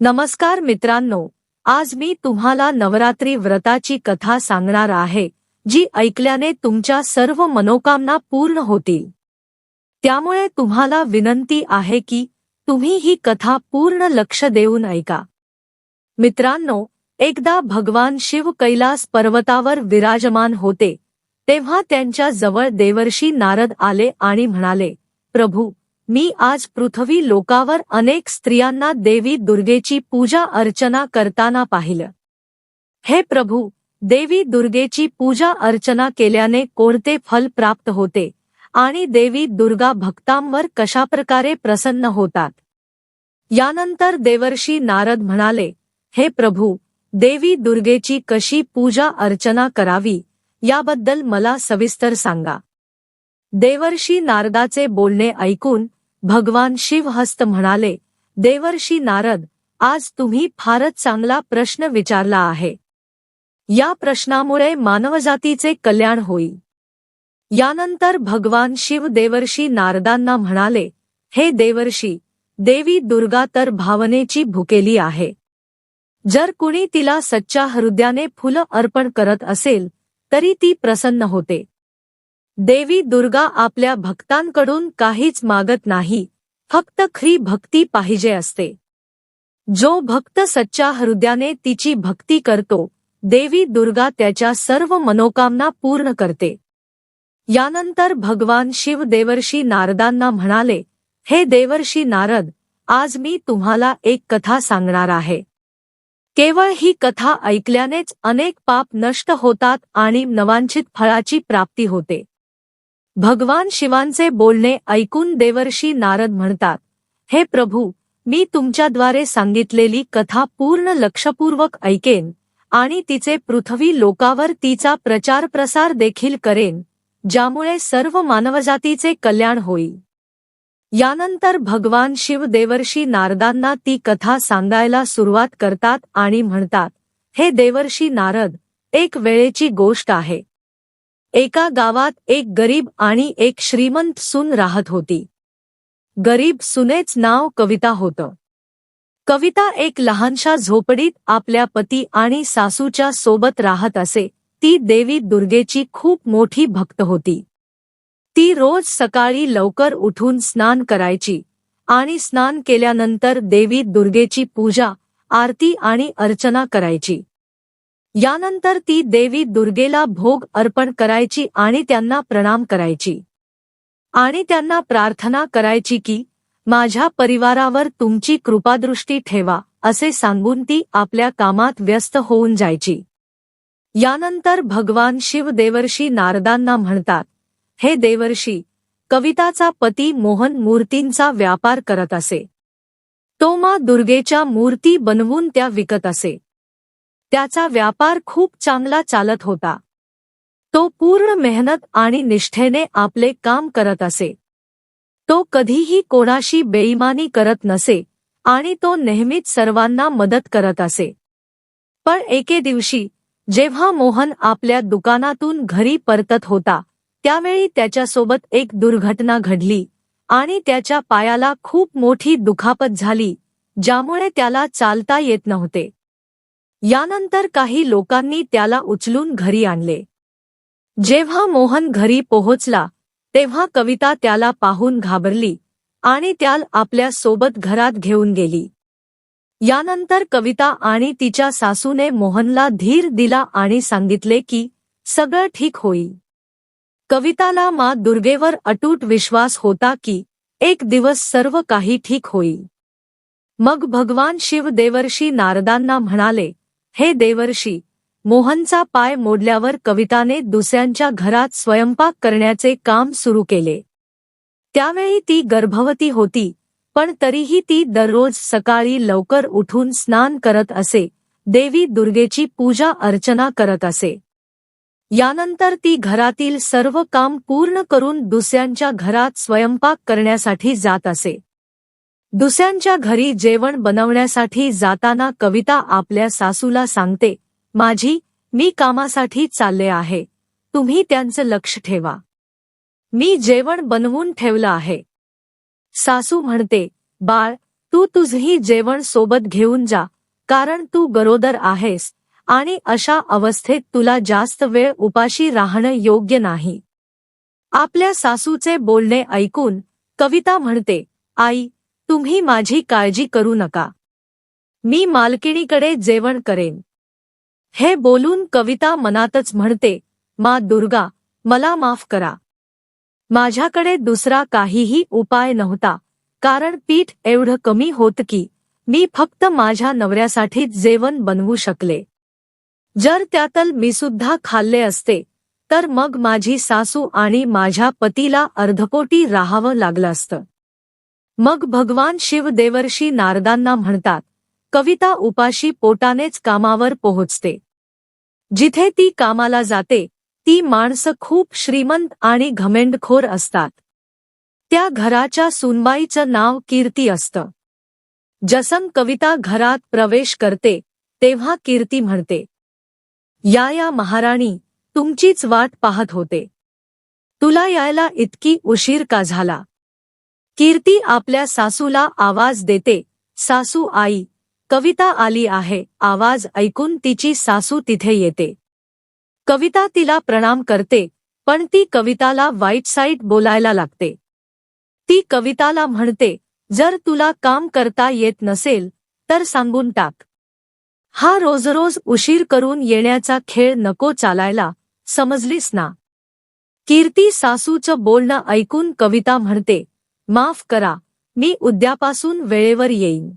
नमस्कार मित्रांनो आज मी तुम्हाला नवरात्री व्रताची कथा सांगणार आहे जी ऐकल्याने तुमच्या सर्व मनोकामना पूर्ण होतील. त्यामुळे तुम्हाला विनंती आहे की तुम्ही ही कथा पूर्ण लक्ष देऊन ऐका. मित्रांनो एकदा भगवान शिव कैलास पर्वतावर विराजमान होते तेव्हा त्यांच्या जवळ देवर्षी नारद आले आणि म्हणाले प्रभू मी आज पृथ्वी लोकावर अनेक स्त्रियांना देवी दुर्गेची पूजा अर्चना करताना पाहिलं. हे प्रभू देवी दुर्गेची पूजा अर्चना केल्याने कोणते फल प्राप्त होते आणि देवी दुर्गा भक्तांवर कशाप्रकारे प्रसन्न होतात? यानंतर देवर्षी नारद म्हणाले हे प्रभू देवी दुर्गेची कशी पूजा अर्चना करावी याबद्दल मला सविस्तर सांगा. देवर्षी नारदाचे बोलणे ऐकून भगवान शिवहस्त म्हणाले देवर्षी नारद आज तुम्ही फारच चांगला प्रश्न विचारला आहे. या प्रश्नामुळे मानवजातीचे कल्याण होईल. यानंतर भगवान शिव देवर्षी नारदांना म्हणाले हे देवर्षी देवी दुर्गा तर भावनेची भुकेली आहे. जर कुणी तिला सच्च्या हृदयाने फुलं अर्पण करत असेल तरी ती प्रसन्न होते. देवी दुर्गा आपल्या भक्तांकडून काहीच मागत नाही फक्त खरी भक्ती पाहिजे असते. जो भक्त सच्च्या हृदयाने तिची भक्ती करतो देवी दुर्गा त्याच्या सर्व मनोकामना पूर्ण करते. यानंतर भगवान शिव देवर्षी नारदांना म्हणाले हे देवर्षी नारद आज मी तुम्हाला एक कथा सांगणार आहे. केवळ ही कथा ऐकल्यानेच अनेक पाप नष्ट होतात आणि नवांछित फळाची प्राप्ती होते. भगवान शिवांचे बोलणे ऐकून देवर्षी नारद म्हणतात हे प्रभू मी तुमच्याद्वारे सांगितलेली कथा पूर्ण लक्षपूर्वक ऐकेन आणि तिचे पृथ्वी लोकावर तिचा प्रचार प्रसार देखील करेन ज्यामुळे सर्व मानवजातीचे कल्याण होईल. यानंतर भगवान शिव देवर्षी नारदांना ती कथा सांगायला सुरुवात करतात आणि म्हणतात हे देवर्षी नारद एक वेळेची गोष्ट आहे. एका गावात एक गरीब आणि एक श्रीमंत सून राहत होती. गरीब सुनेच नाव कविता होतं. कविता एक लहानशा झोपडीत आपल्या पती आणि सासूच्या सोबत राहत असे ती देवी दुर्गेची खूप मोठी भक्त होती. ती रोज सकाळी लवकर उठून स्नान करायची आणि स्नान केल्यानंतर देवी दुर्गेची पूजा आरती आणि अर्चना करायची. यानंतर ती देवी दुर्गेला भोग अर्पण करायची आणि त्यांना प्रणाम करायची. आणि त्यांना प्रार्थना करायची की माझ्या परिवारावर तुमची कृपादृष्टी ठेवा असे सांगून ती आपल्या कामात व्यस्त होऊन जायची. यानंतर भगवान शिव देवर्षी नारदांना म्हणतात हे देवर्षी कविताचा पती मोहन मूर्तींचा व्यापार करत असे. तो मा दुर्गेच्या मूर्ती बनवून त्या विकत असे. त्याचा व्यापार खूप चांगला चालत होता. तो पूर्ण मेहनत आणि निष्ठेने आपले काम करत असे. तो कधीही कोणाशी बेईमानी करत नसे आणि तो नेहमीच सर्वांना मदत करत असे. पण एके दिवशी जेव्हा मोहन आपल्या दुकानातून घरी परतत होता त्यावेळी त्याच्यासोबत एक दुर्घटना घडली आणि त्याच्या पायाला खूप मोठी दुखापत झाली ज्यामुळे त्याला चालता येत नव्हते. यानंतर काही लोकांनी त्याला उचलून घरी आणले. जेव्हा मोहन घरी पोहोचला तेव्हा कविता त्याला पाहून घाबरली आणि त्याल आपल्यासोबत घरात घेऊन गेली. यानंतर कविता आणि तिच्या सासूने मोहनला धीर दिला आणि सांगितले की सगळं ठीक होईल. कविताला मा दुर्गेवर अटूट विश्वास होता की एक दिवस सर्व काही ठीक होईल. मग भगवान शिव देवर्षी नारदांना म्हणाले हे देवर्षी मोहनचा पाय मोडल्यावर कविताने दुसऱ्यांच्या घरात स्वयंपाक करण्याचे काम सुरू केले. त्यावेळी ती गर्भवती होती पण तरीही ती दररोज सकाळी लवकर उठून स्नान करत असे देवी दुर्गेची पूजा अर्चना करत असे. यानंतर ती घरातील सर्व काम पूर्ण करून दुसऱ्यांच्या घरात स्वयंपाक करण्यासाठी जात असे. दुसऱ्यांच्या घरी जेवण बनवण्यासाठी जाताना कविता आपल्या सासूला सांगते माझी मी कामासाठी चालले आहे. तुम्ही त्यांचं लक्ष ठेवा. मी जेवण बनवून ठेवलं आहे. सासू म्हणते बाळ तू तुझही जेवण सोबत घेऊन जा कारण तू गरोदर आहेस आणि अशा अवस्थेत तुला जास्त वेळ उपाशी राहणं योग्य नाही. आपल्या सासूचे बोलणे ऐकून कविता म्हणते आई तुम्ही माझी काळजी करू नका. मी मालकिणीकडे जेवण करेन. हे बोलून कविता मनातच म्हणते मा दुर्गा मला माफ करा. माझ्याकडे दुसरा काहीही उपाय नव्हता कारण पीठ एवढं कमी होत की मी फक्त माझ्या नवऱ्यासाठीच जेवण बनवू शकले. जर त्यातल मी सुद्धा खाल्ले असते तर मग माझी सासू आणि माझ्या पतीला अर्धपोटी राहावं लागलं असतं. मग भगवान शिव देवर्षी नारदांना म्हणतात कविता उपाशी पोटानेच कामावर पोहोचते. जिथे ती कामाला जाते ती माणसं खूप श्रीमंत आणि घमेंडखोर असतात. त्या घराच्या सुनबाईचं नाव कीर्ती असतं. जसं कविता घरात प्रवेश करते तेव्हा कीर्ती म्हणते. या या महाराणी तुमचीच वाट पाहत होते. तुला यायला इतकी उशीर का झाला? कीर्ती आपल्या सासूला आवाज देते. सासू आई कविता आली आहे आवाज ऐकून तिची सासू तिथे येते. कविता तिला प्रणाम करते पण ती कविताला वाईट साईट बोलायला लागते. ती कविताला म्हणते जर तुला काम करता येत नसेल तर सांगून टाक. हा रोज रोज उशीर करून येण्याचा खेळ नको चालायला समजलीस ना? कीर्ती सासूचं बोलणं ऐकून कविता म्हणते माफ करा मी उद्यापासून वेळेवर येईन.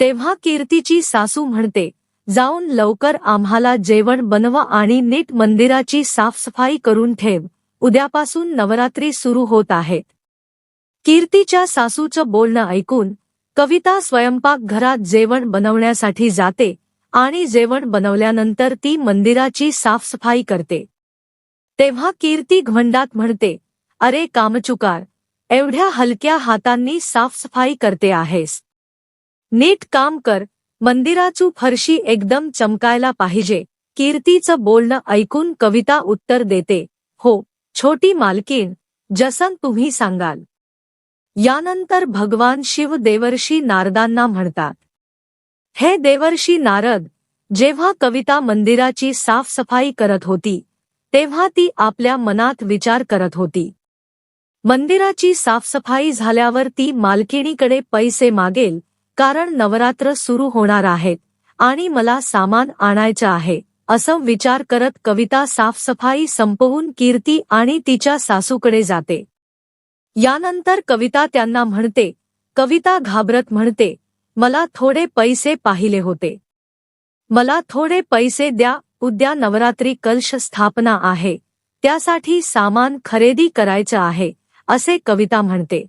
तेव्हा कीर्तीची सासू म्हणते जाऊन लवकर आम्हाला जेवण बनवा आणि नीट मंदिराची साफसफाई करून ठेव. उद्यापासून नवरात्री सुरू होत आहेत कीर्तीच्या सासूचं बोलणं ऐकून कविता स्वयंपाकघरात जेवण बनवण्यासाठी जाते आणि जेवण बनवल्यानंतर ती मंदिराची साफसफाई करते. तेव्हा कीर्ती घमंडात म्हणते अरे कामचुकार एवढ्या हलक्या हातांनी साफसफाई करते आहेस. नीट काम कर. मंदिराचू फरशी एकदम चमकायला पाहिजे. कीर्तीचं बोलणं ऐकून कविता उत्तर देते. हो छोटी मालकीण जसन तुम्ही सांगाल. यानंतर भगवान शिव देवर्षी नारदांना म्हणतात. हे देवर्षी नारद जेव्हा कविता मंदिराची साफसफाई करत होती तेव्हा ती आपल्या मनात विचार करत होती. मंदिराची साफसफाई झाल्यावर ती मालकिणीकडे पैसे मागेल कारण नवरात्र सुरू होणार आहेत आणि मला सामान आणायचं आहे असं विचार करत कविता साफसफाई संपवून कीर्ती आणि तिच्या सासूकडे जाते. यानंतर कविता त्यांना म्हणते कविता घाबरत म्हणते मला थोडे पैसे पाहिले होते. मला थोडे पैसे द्या उद्या नवरात्री कलश स्थापना आहे त्यासाठी सामान खरेदी करायचं आहे असे कविता म्हणते.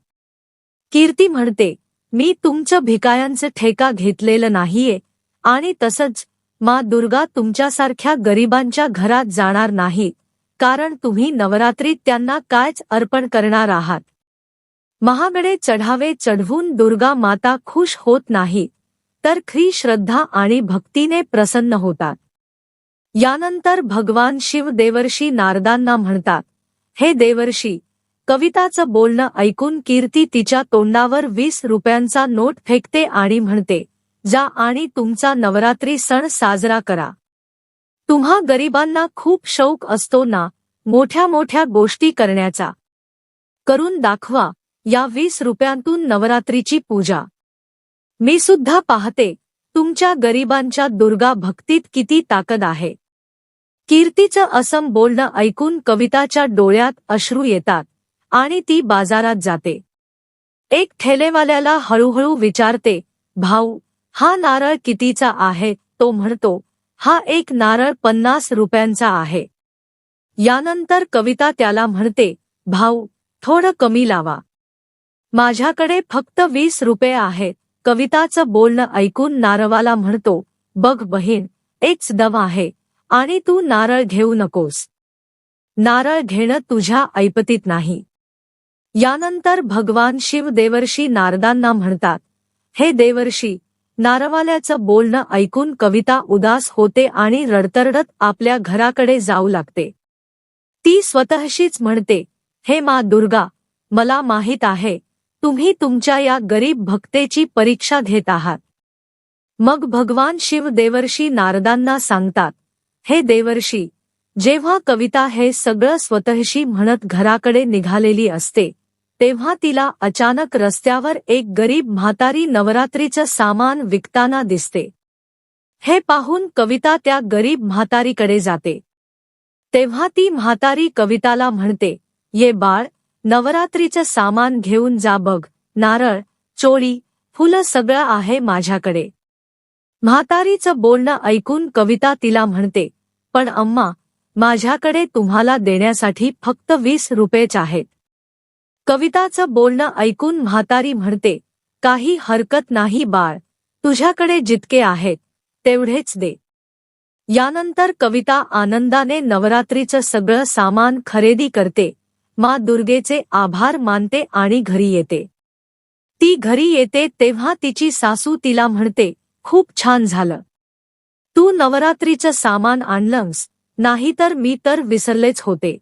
कीर्ती म्हणते मी तुमचं भिकायांचं ठेका घेतलेलं नाहीये आणि तसंच मा दुर्गा तुमच्यासारख्या गरिबांच्या घरात जाणार नाही कारण तुम्ही नवरात्रीत त्यांना कायच अर्पण करणार आहात. महागडे चढावे चढवून दुर्गा माता खुश होत नाही तर ख्री श्रद्धा आणि भक्तीने प्रसन्न होतात. यानंतर भगवान शिव देवर्षी नारदांना म्हणतात हे देवर्षी कविताचं बोलणं ऐकून कीर्ती तिच्या तोंडावर वीस रुपयांचा नोट फेकते आणि म्हणते जा आणि तुमचा नवरात्री सण साजरा करा. तुम्हा गरिबांना खूप शौक असतो ना मोठ्या मोठ्या गोष्टी करण्याचा. करून दाखवा या वीस रुपयांतून नवरात्रीची पूजा. मी सुद्धा पाहते तुमच्या गरिबांच्या दुर्गा भक्तीत किती ताकद आहे. कीर्तीचं असम बोलणं ऐकून कविताच्या डोळ्यात अश्रू येतात. आणि ती बाजारात जाते. एक ठेलेवाल्याला हळूहळू विचारते भाऊ हा नारळ कितीचा आहे? तो म्हणतो हा एक नारळ पन्नास रुपयांचा आहे. यानंतर कविता त्याला म्हणते भाऊ थोडं कमी लावा. माझ्याकडे फक्त वीस रुपये आहेत. कविताचं बोलणं ऐकून नारवाला म्हणतो बघ बहीण एकच दम आहे आणि तू नारळ घेऊ नकोस. नारळ घेणं तुझ्या ऐपतीत नाही. यानंतर भगवान शिव देवर्षी नारदांना म्हणतात हे देवर्षी नारवाल्याचं बोलणं ऐकून कविता उदास होते आणि रडतरडत आपल्या घराकडे जाऊ लागते. ती स्वतःशीच म्हणते हे मा दुर्गा मला माहीत आहे तुम्ही तुमच्या या गरीब भक्तेची परीक्षा घेत आहात. मग भगवान शिव देवर्षी नारदांना सांगतात हे देवर्षी जेव्हा कविता हे सगळं स्वतःशी म्हणत घराकडे निघालेली असते तेव्हा तिला अचानक रस्त्यावर एक गरीब म्हातारी नवरात्रीचं सामान विकताना दिसते. हे पाहून कविता त्या गरीब म्हातारीकडे जाते. तेव्हा ती म्हातारी कविताला म्हणते ये बाळ नवरात्रीचं सामान घेऊन जा बघ नारळ चोळी फुलं सगळं आहे माझ्याकडे. म्हातारीचं बोलणं ऐकून कविता तिला म्हणते पण अम्मा माझ्याकडे तुम्हाला देण्यासाठी फक्त वीस रुपयेच आहेत. कविताचं बोलणं ऐकून म्हातारी म्हणते काही हरकत नाही बाळ तुझ्याकडे जितके आहेत तेवढेच दे यानंतर कविता आनंदाने नवरात्रीचं सगळं सामान खरेदी करते मा दुर्गेचे आभार मानते आणि घरी येते. ती घरी येते तेव्हा तिची सासू तिला म्हणते खूप छान झालं. तू नवरात्रीचं सामान आणलंस नाहीतर मी तर विसरलेच होते.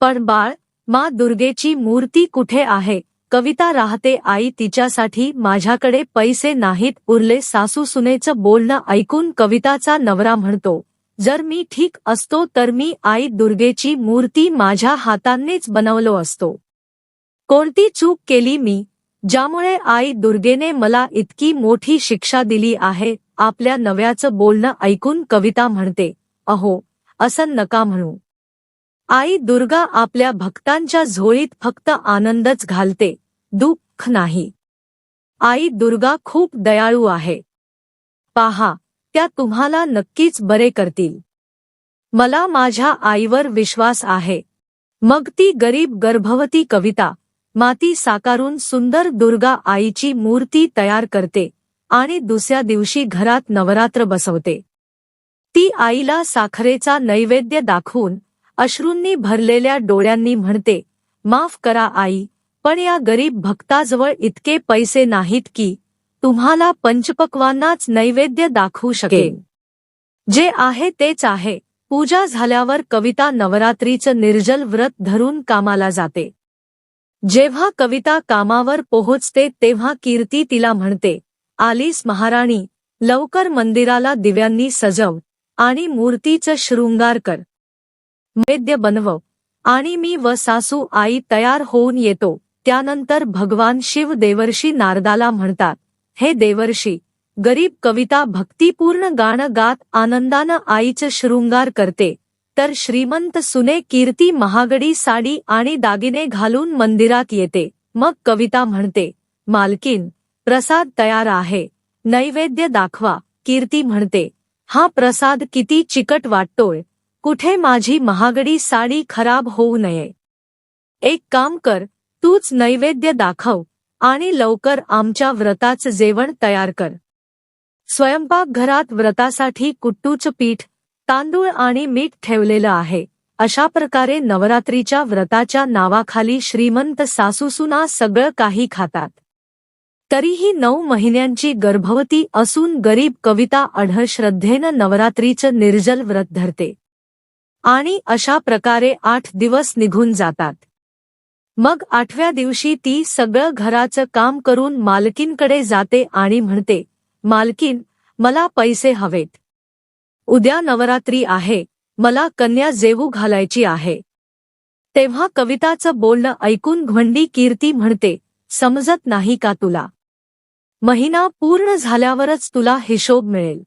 पण बाळ मा दुर्गेची मूर्ती कुठे आहे? कविता राहते आई तिच्यासाठी माझ्याकडे पैसे नाहीत उरले सासू सुनेचं बोलणं ऐकून कविताचा नवरा म्हणतो जर मी ठीक असतो तर मी आई दुर्गेची मूर्ती माझ्या हातांनीच बनवलो असतो. कोणती चूक केली मी? ज्यामुळे आई दुर्गेने मला इतकी मोठी शिक्षा दिली आहे आपल्या नव्याचं बोलणं ऐकून कविता म्हणते अहो असं नका म्हणू. आई दुर्गा आपल्या भक्तांच्या झोळीत फक्त आनंदच घालते दुःख नाही. आई दुर्गा खूप दयाळू आहे. पाहा त्या तुम्हाला नक्कीच बरे करतील. मला माझ्या आईवर विश्वास आहे. मग ती गरीब गर्भवती कविता माती साकारून सुंदर दुर्गा आईची मूर्ती तयार करते आणि दुसऱ्या दिवशी घरात नवरात्र बसवते. ती आईला साखरेचा नैवेद्य दाखवून अश्रूंनी भरलेल्या डोळ्यांनी म्हणते माफ करा आई पण या गरीब भक्ताजवळ इतके पैसे नाहीत की तुम्हाला पंचपक्वांनाच नैवेद्य दाखवू शकेल जे आहे तेच आहे. पूजा झाल्यावर कविता नवरात्रीचं निर्जल व्रत धरून कामाला जाते. जेव्हा कविता कामावर पोहोचते तेव्हा कीर्ती तिला म्हणते आलीस महाराणी लवकर मंदिराला दिव्यांनी सजव आणि मूर्तीचं शृंगार कर. नैवेद्य बनव. आणि मी व सासू आई तयार होऊन येतो. त्यानंतर भगवान शिव देवर्षी नारदाला म्हणतात हे देवर्षी गरीब कविता भक्तिपूर्ण गाणं गात आनंदानं आईचं शृंगार करते. तर श्रीमंत सुने कीर्ती महागडी साडी आणि दागिने घालून मंदिरात येते मग कविता म्हणते मालकीन प्रसाद तयार आहे. नैवेद्य दाखवा. कीर्ती म्हणते हा प्रसाद किती चिकट वाटतोय. कुठे माझी महागडी साडी खराब होऊ नये. एक काम कर तूच नैवेद्य दाखव आणि लवकर आमच्या व्रताचं जेवण तयार कर. स्वयंपाकघरात व्रतासाठी कुट्टूचं पीठ तांदूळ आणि मीठ ठेवलेलं आहे. अशा प्रकारे नवरात्रीच्या व्रताच्या नावाखाली श्रीमंत सासूसुना सगळं काही खातात. तरीही नऊ महिन्यांची गर्भवती असून गरीब कविता अढळ श्रद्धेनं नवरात्रीचं निर्जल व्रत धरते. आणि अशा प्रकारे आठ दिवस निघून जातात. मग आठव्या दिवशी ती सगळं घराचं काम करून मालकींकडे जाते आणि म्हणते मालकीन मला पैसे हवेत. उद्या नवरात्री आहे मला कन्या जेवू घालायची आहे. तेव्हा कविताचं बोलणं ऐकून घवंडी कीर्ती म्हणते समजत नाही का तुला? महिना पूर्ण झाल्यावरच तुला हिशोब मिळेल.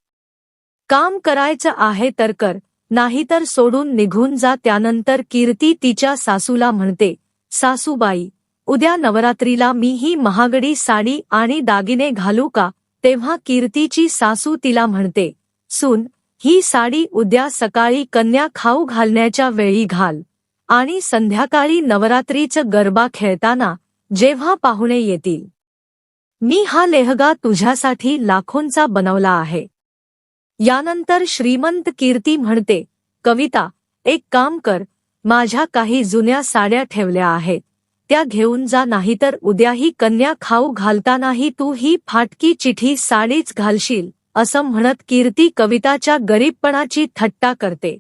काम करायचं आहे तर कर नाहीतर सोडून निघून जा. त्यानंतर कीर्ती तिच्या सासूला म्हणते सासूबाई उद्या नवरात्रीला मी ही महागडी साडी आणि दागिने घालू का? तेव्हा कीर्तीची सासू तिला म्हणते सून ही साडी उद्या सकाळी कन्या खाऊ घालण्याच्या वेळी घाल. आणि संध्याकाळी नवरात्रीचं गरबा खेळताना जेव्हा पाहुणे येतील मी हा लेहगा तुझ्यासाठी लाखोंचा बनवला आहे. यानंतर श्रीमंत कीर्ती म्हणते कविता एक काम कर माझ्या काही जुन्या साड्या ठेवल्या आहेत. त्या घेऊन जा नाहीतर उद्याही कन्या खाऊ घालतानाही तू ही फाटकी चिठी साडीच घालशील असं म्हणत कीर्ती कविताच्या गरीबपणाची थट्टा करते.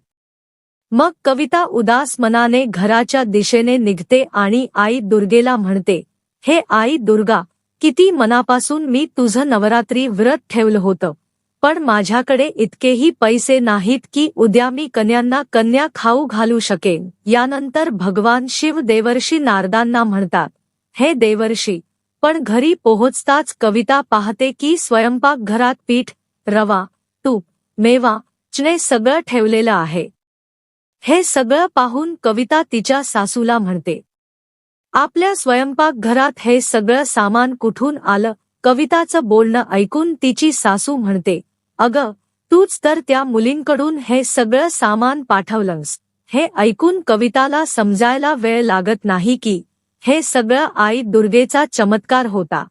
मग कविता उदास मनाने घराच्या दिशेने निघते आणि आई दुर्गेला म्हणते हे आई दुर्गा किती मनापासून मी तुझं नवरात्री व्रत ठेवलं होतं. पण माझ्याकडे इतकेही पैसे नाहीत की उद्या मी कन्यांना कन्या खाऊ घालू शकेन. यानंतर भगवान शिव देवर्षी नारदांना म्हणतात हे देवर्षी पण घरी पोहोचताच कविता पाहते की स्वयंपाकघरात पीठ रवा तूप मेवा चणे सगळं ठेवलेलं आहे. हे सगळं पाहून कविता तिच्या सासूला म्हणते. आपल्या स्वयंपाकघरात हे सगळं सामान कुठून आलं? कविताचं बोलणं ऐकून तिची सासू म्हणते अगं तूच तर त्या मुलींकडून हे सगळं सामान पाठवलंस. हे ऐकून कविताला समजायला वेळ लागत नाही की हे सगळं आई दुर्गेचा चमत्कार होता.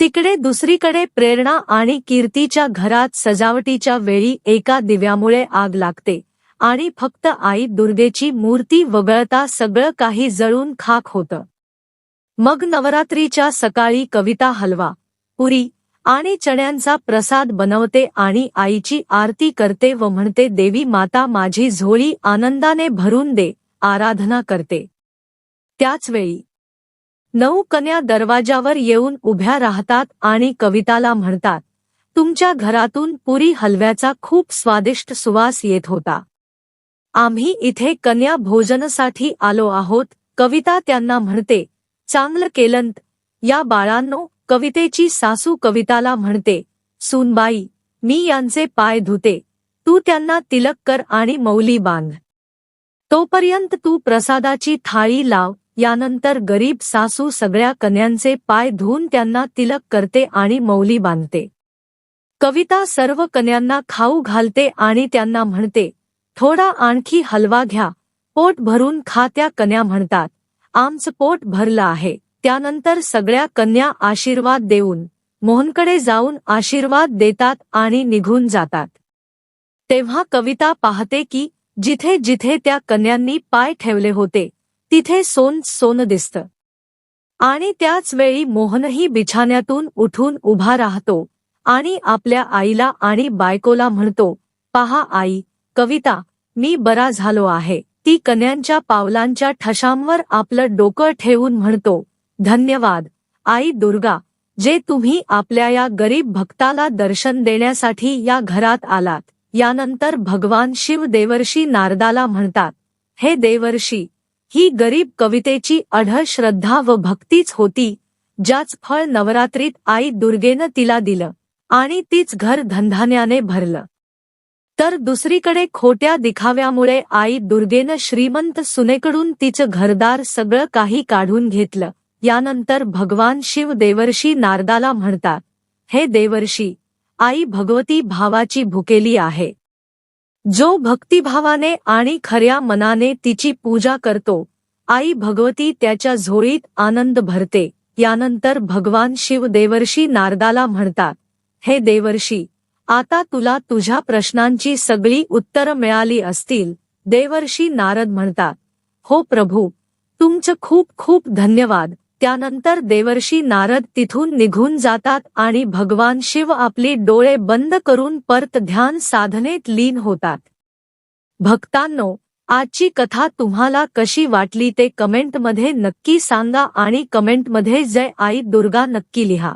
तिकडे दुसरीकडे प्रेरणा आणि कीर्तीच्या घरात सजावटीच्या वेळी एका दिव्यामुळे आग लागते आणि फक्त आई दुर्गेची मूर्ती वगळता सगळं काही जळून खाक होतं. मग नवरात्रीच्या सकाळी कविता हलवा पुरी आणि चण्यांचा प्रसाद बनवते आणि आईची आरती करते व म्हणते देवी माता माझी झोळी आनंदाने भरून दे आराधना करते. त्याचवेळी नऊ कन्या दरवाजावर येऊन उभ्या राहतात आणि कविताला म्हणतात तुमच्या घरातून पुरी हलव्याचा खूप स्वादिष्ट सुवास येत होता. आम्ही इथे कन्या भोजनासाठी आलो आहोत. कविता त्यांना म्हणते चांगलं केलंत. या बाळांनो कवितेची सासू कविताला म्हणते सूनबाई मी यांचे पाय धुते. तू त्यांना तिलक कर आणि मौली बांध. तोपर्यंत तू प्रसादाची थाळी लाव. यानंतर गरीब सासू सगळ्या कन्यांचे पाय धुवून त्यांना तिलक करते आणि मौली बांधते. कविता सर्व कन्यांना खाऊ घालते आणि त्यांना म्हणते थोडा आणखी हलवा घ्या. पोट भरून खा त्या कन्या म्हणतात. आमचं पोट भरलं आहे. त्यानंतर सगळ्या कन्या आशीर्वाद देऊन मोहनकडे जाऊन आशीर्वाद देतात आणि निघून जातात. तेव्हा कविता पाहते की जिथे जिथे त्या कन्यांनी पाय ठेवले होते तिथे सोन सोन दिसतं. आणि त्याच वेळी मोहनही बिछाण्यातून उठून उभा राहतो आणि आपल्या आईला आणि बायकोला म्हणतो पहा आई कविता मी बरा झालो आहे. ती कन्यांच्या पावलांच्या ठशांवर आपलं डोकं ठेवून म्हणतो धन्यवाद. आई दुर्गा जे तुम्ही आपल्या या गरीब भक्ताला दर्शन देण्यासाठी या घरात आलात यानंतर भगवान शिव देवर्षी नारदाला म्हणतात हे देवर्षी ही गरीब कवितेची अढळ श्रद्धा व भक्तीच होती ज्याच फळ नवरात्रीत आई दुर्गेनं तिला दिलं आणि तीच घर धंधान्याने भरलं. तर दुसरीकडे खोट्या दिखाव्यामुळे आई दुर्गेनं श्रीमंत सुनेकडून तिचं घरदार सगळं काही काढून घेतलं. यानंतर भगवान शिव देवर्षी नारदाला म्हणतात हे देवर्षी आई भगवती भावाची भुकेली आहे. जो भक्तिभावाने आणि खऱ्या मनाने तिची पूजा करतो आई भगवती त्याच्या झोळीत आनंद भरते. यानंतर भगवान शिव देवर्षी नारदाला म्हणतात हे देवर्षी आता तुला तुझ्या प्रश्नांची सगळी उत्तरं मिळाली असतील. देवर्षी नारद म्हणतात हो प्रभू तुमचं खूप खूप धन्यवाद. त्यानंतर देवर्षी नारद तिथून निघून जातात आणि भगवान शिव आपली डोळे बंद करून परत ध्यान साधनेत लीन होतात. भक्तांनो आजची कथा तुम्हाला कशी वाटली ते कमेंटमध्ये नक्की सांगा आणि कमेंटमध्ये जय आई दुर्गा नक्की लिहा.